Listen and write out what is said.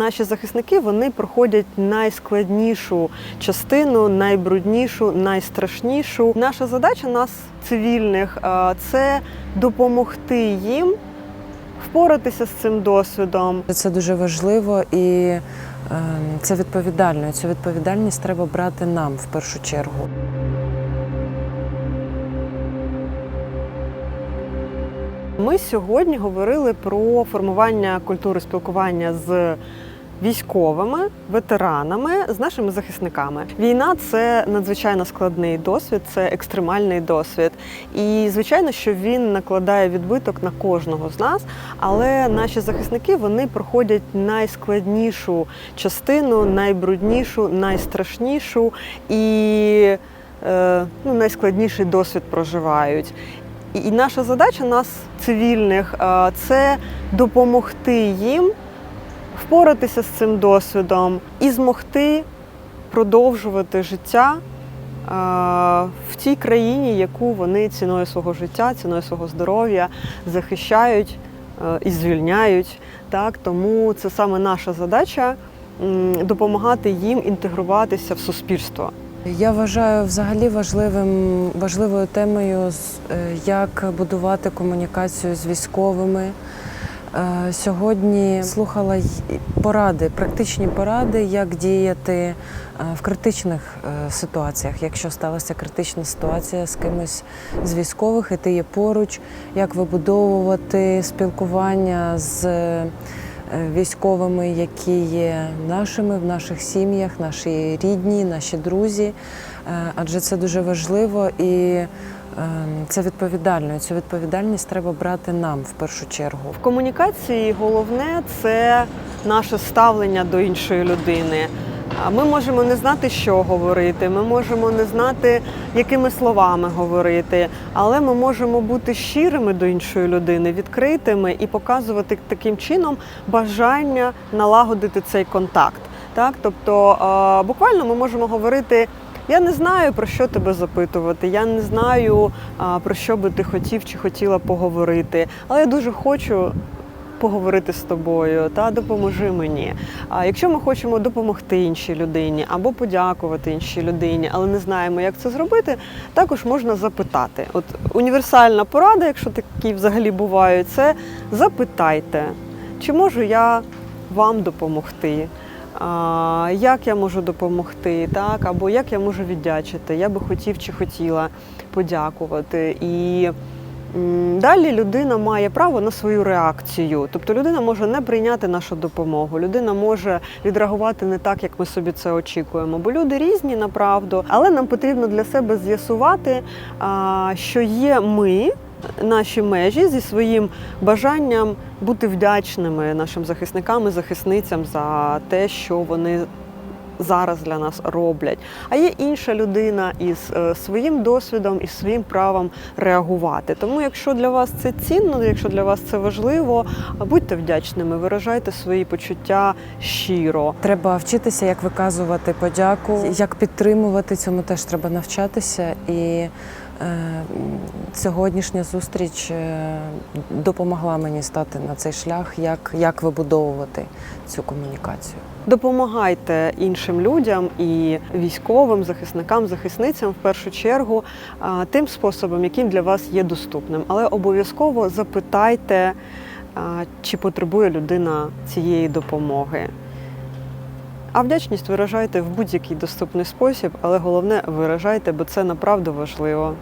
наші захисники вони проходять найскладнішу частину, найбруднішу, найстрашнішу. Наша задача нас, цивільних, це допомогти їм впоратися з цим досвідом, Це дуже важливо і е, це відповідально. І Цю відповідальність треба брати нам в першу чергу. Ми сьогодні говорили про формування культури спілкування з військовими, ветеранами, з нашими захисниками. Війна це надзвичайно складний досвід, це екстремальний досвід. І звичайно, що він накладає відбиток на кожного з нас. Але наші захисники вони проходять найскладнішу частину, найбруднішу, найстрашнішу і е, ну, найскладніший досвід проживають. І наша задача нас, цивільних, е, це допомогти їм впоратися з цим досвідом і змогти продовжувати життя е, в тій країні, яку вони ціною свого життя, ціною свого здоров'я захищають е, і звільняють. Так? Тому це саме наша задача допомагати їм інтегруватися в суспільство. Я вважаю взагалі важливим важливою темою, е, як будувати комунікацію з військовими. Е, Сьогодні слухала поради, практичні поради, як діяти е, в критичних е, ситуаціях. Якщо сталася критична ситуація з кимось з військових, і ти є поруч, як вибудовувати спілкування з військовими, які є нашими в наших сім'ях, наші рідні, наші друзі. Адже це дуже важливо і це відповідально. Цю відповідальність треба брати нам в першу чергу. В комунікації головне це наше ставлення до іншої людини. Ми можемо не знати, що говорити, ми можемо не знати, якими словами говорити, але ми можемо бути щирими до іншої людини, відкритими і показувати таким чином бажання налагодити цей контакт. Так, тобто е, буквально ми можемо говорити. Я не знаю про що тебе запитувати. Я не знаю про що би ти хотів чи хотіла поговорити, але я дуже хочу поговорити з тобою та допоможи мені. А якщо ми хочемо допомогти іншій людині або подякувати іншій людині, але не знаємо, як це зробити, також можна запитати. От універсальна порада, якщо такі взагалі бувають, це запитайте, чи можу я вам допомогти. Як я можу допомогти, так, або як я можу віддячити. Я би хотів чи хотіла подякувати. І далі людина має право на свою реакцію. Тобто людина може не прийняти нашу допомогу, людина може відреагувати не так, як ми собі це очікуємо. Бо люди різні направду, але нам потрібно для себе з'ясувати, що є ми наші межі зі своїм бажанням бути вдячними нашим захисникам і захисницям за те, що вони зараз для нас роблять. А є інша людина із е, своїм досвідом і своїм правом реагувати. Тому, якщо для вас це цінно, якщо для вас це важливо, будьте вдячними, виражайте свої почуття щиро. Треба вчитися, як виказувати подяку, як підтримувати цьому теж треба навчатися. І сьогоднішня зустріч е, допомогла мені стати на цей шлях, як, як вибудовувати цю комунікацію. Допомагайте іншим людям і військовим, захисникам, захисницям в першу чергу тим способом, яким для вас є доступним. Але обов'язково запитайте, чи потребує людина цієї допомоги. А вдячність виражайте в будь-який доступний спосіб, але головне виражайте, бо це направду важливо.